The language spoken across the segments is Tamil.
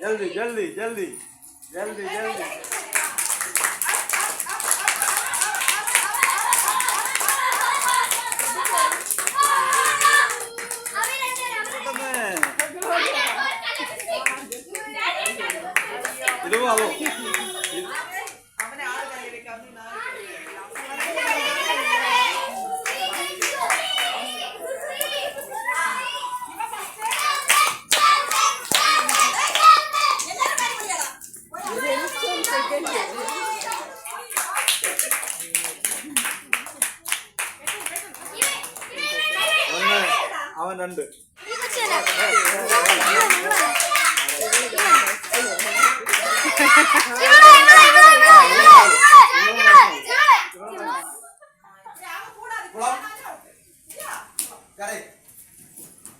જલ્દી જલ્દી જલ્દી જલ્દી જલ્દી Hello. രണ്ട്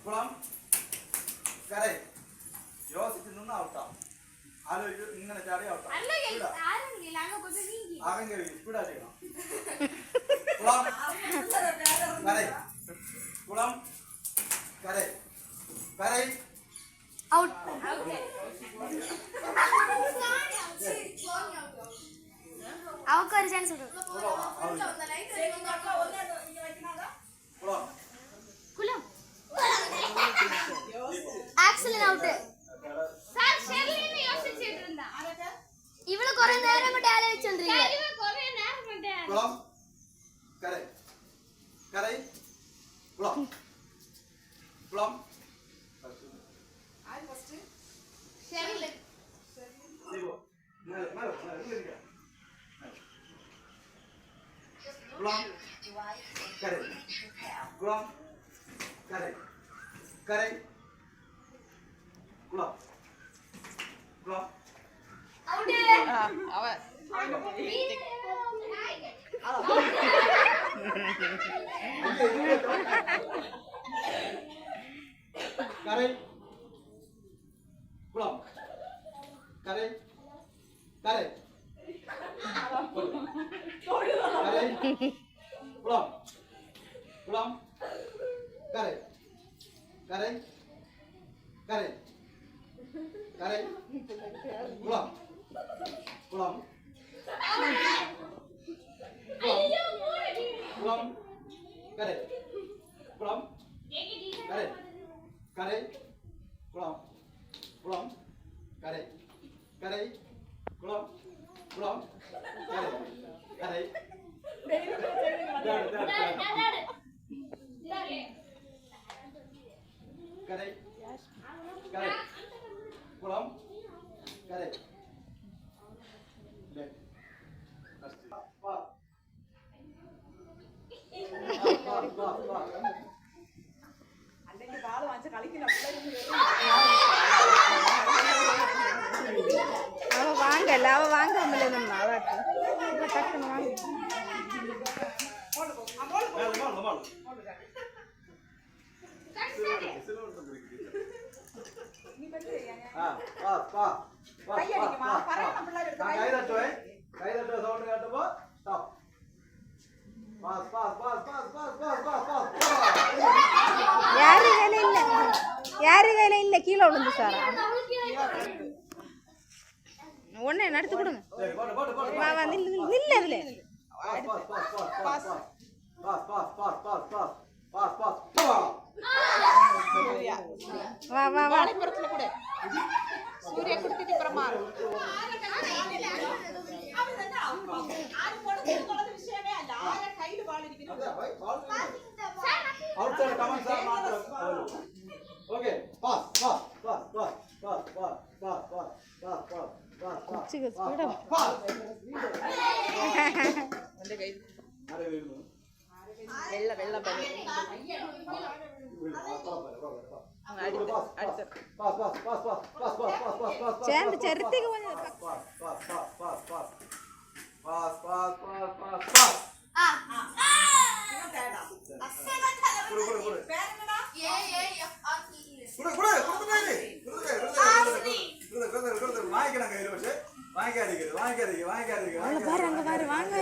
കുളം കരയ് യോസിച്ച് നിന്ന് ഔട്ടാ ആലോചിച്ച് ഇങ്ങനെ ചാടി ഔട്ടാ ആകെ കഴിയും സ്പീഡാ ചെയ്യണം കുളം കരയ് കുളം கரை. கரை. அவுட் அவக்கு ஒரு சான்ஸ் விடு குலம் ஆக்சலன் കുളം കര കര കുളം കുളം അവൻ. കരൽ കുളം കരൽ കരൽ കുളം കുളം Correct. Correct. Correct. Correct. Pulang. Pulang. Pulang. Pulang. Correct. Pulang. Correct. Correct. Pulang. Pulang. Correct. Correct. Pulang. Pulang. Correct. Correct. Dari dari dari. పా పా పా పా కైదట్టోయ్ కైదట్టో sound కట్టబో stop pass pass pass pass pass pass pass pass இல்ல? யாரு கையில இல்ல? கீழ விழுந்து சார். ஒண்ணே நடத்து கொடுங்க. வா வா நில்லு boss boss boss boss speed വെള്ള വെള്ള ചേർന്ന് ചെറുത്തേക്ക് പോയി മായ്ക്കണം കയ്യിൽ പക്ഷേ வாங்காதீங்க வாங்காதீங்க வாங்காதீங்க அவ்வளோ பாரு அங்கே பாரு வாங்க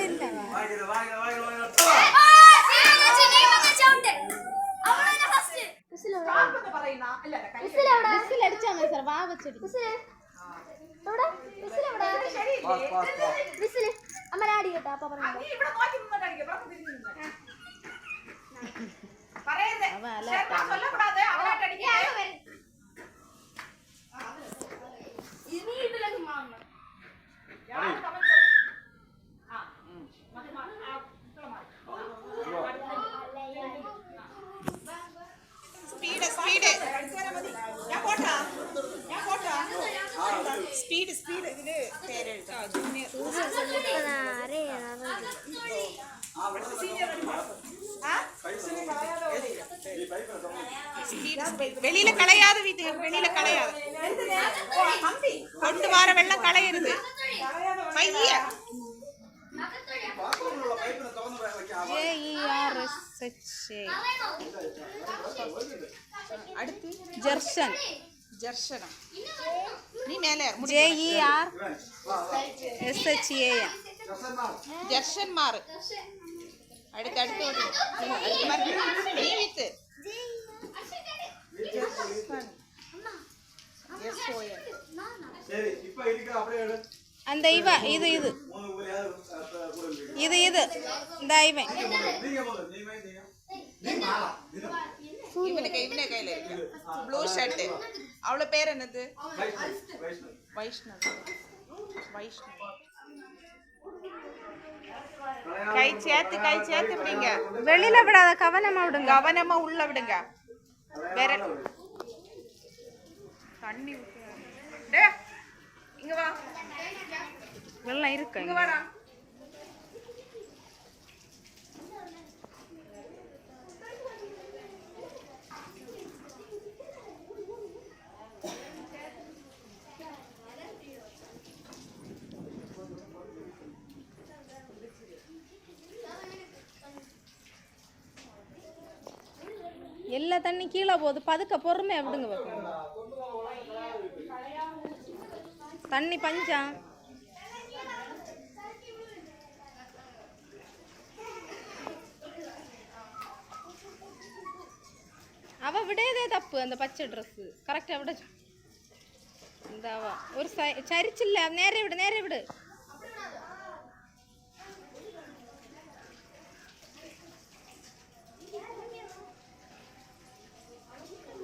வர வெள்ளம் களையிறது பைய பாத்ரூம்ல பைப்ல திறந்து வைக்க J E R S H A அடுத்து அந்த இவ இது இது. இது இது. இந்த இவன். இவனுக்கு இவனே கையில இருக்கு. ப்ளூ ஷர்ட் அவள பேர் என்னது? வைஷ்ணவி வைஷ்ணவி. வைஷ்ணவி. வைஷ்ணவி கை சேர்த்து கை சேர்த்து விடுங்க. வெளியில விடாத கவனமா விடுங்க. கவனமா உள்ள விடுங்க. வேற தண்ணி. டேய், இங்க வா வெள்ளம் இருக்கு இங்க வாடா எல்லா தண்ணி கீழே போகுது பதுக்க பொறுமையா விடுங்க பாப்போம். தண்ணி பஞ்சம். அவ விடையதே தப்பு அந்த பச்சை ட்ரெஸ் கரெக்டா விட இந்த அவ. ஒரு சரிச்சில்ல நேரே விடு நேரே விடு.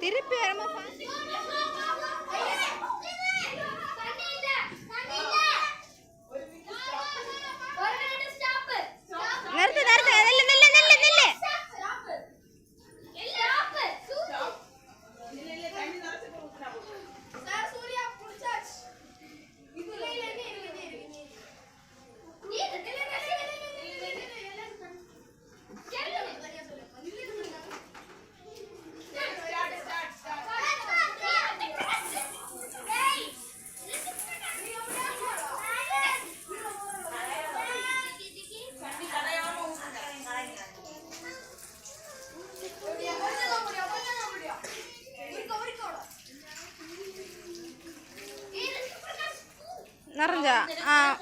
திருப்பி வரும்போது 个啊。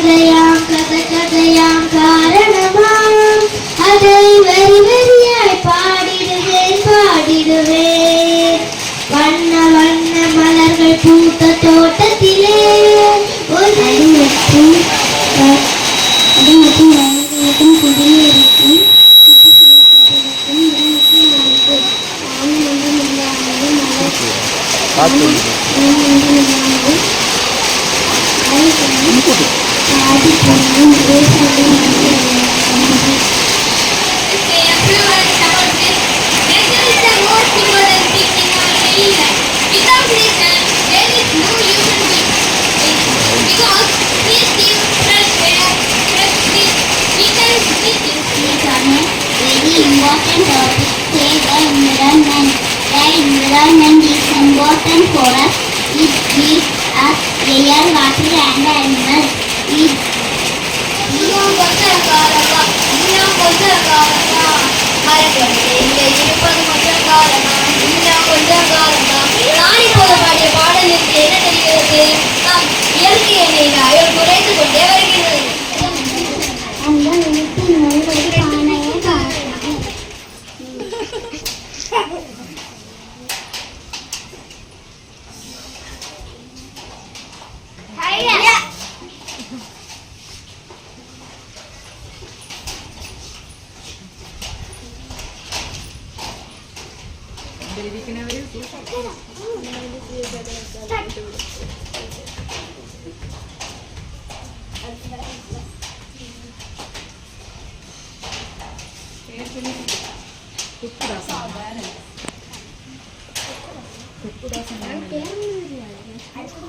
கதையாம் கத கதையாம் காரணமாம். அதை வரி வரியாய் பாடிடுவேன் பாடிடுவேன். வண்ண வண்ண மலர்கள் பூத்த தோட்டத்திலே. ஒரு அது Very important is important for us. It gives us real water and animals. It இன்னும் கொஞ்ச காலமா இன்னும் கொஞ்சம் காலமா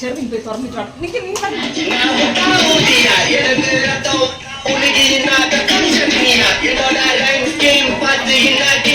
ചെറുതിന് പോയി തുറന്നിട്ടോ നിക്ക് നീ വരൂ. Thank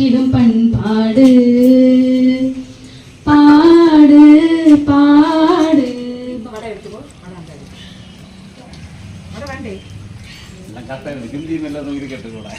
போற்றிடும் பண்பாடு. பாடு பாடு. கரெக்டாக ஹிந்தி மேலே கேட்டுக்கூட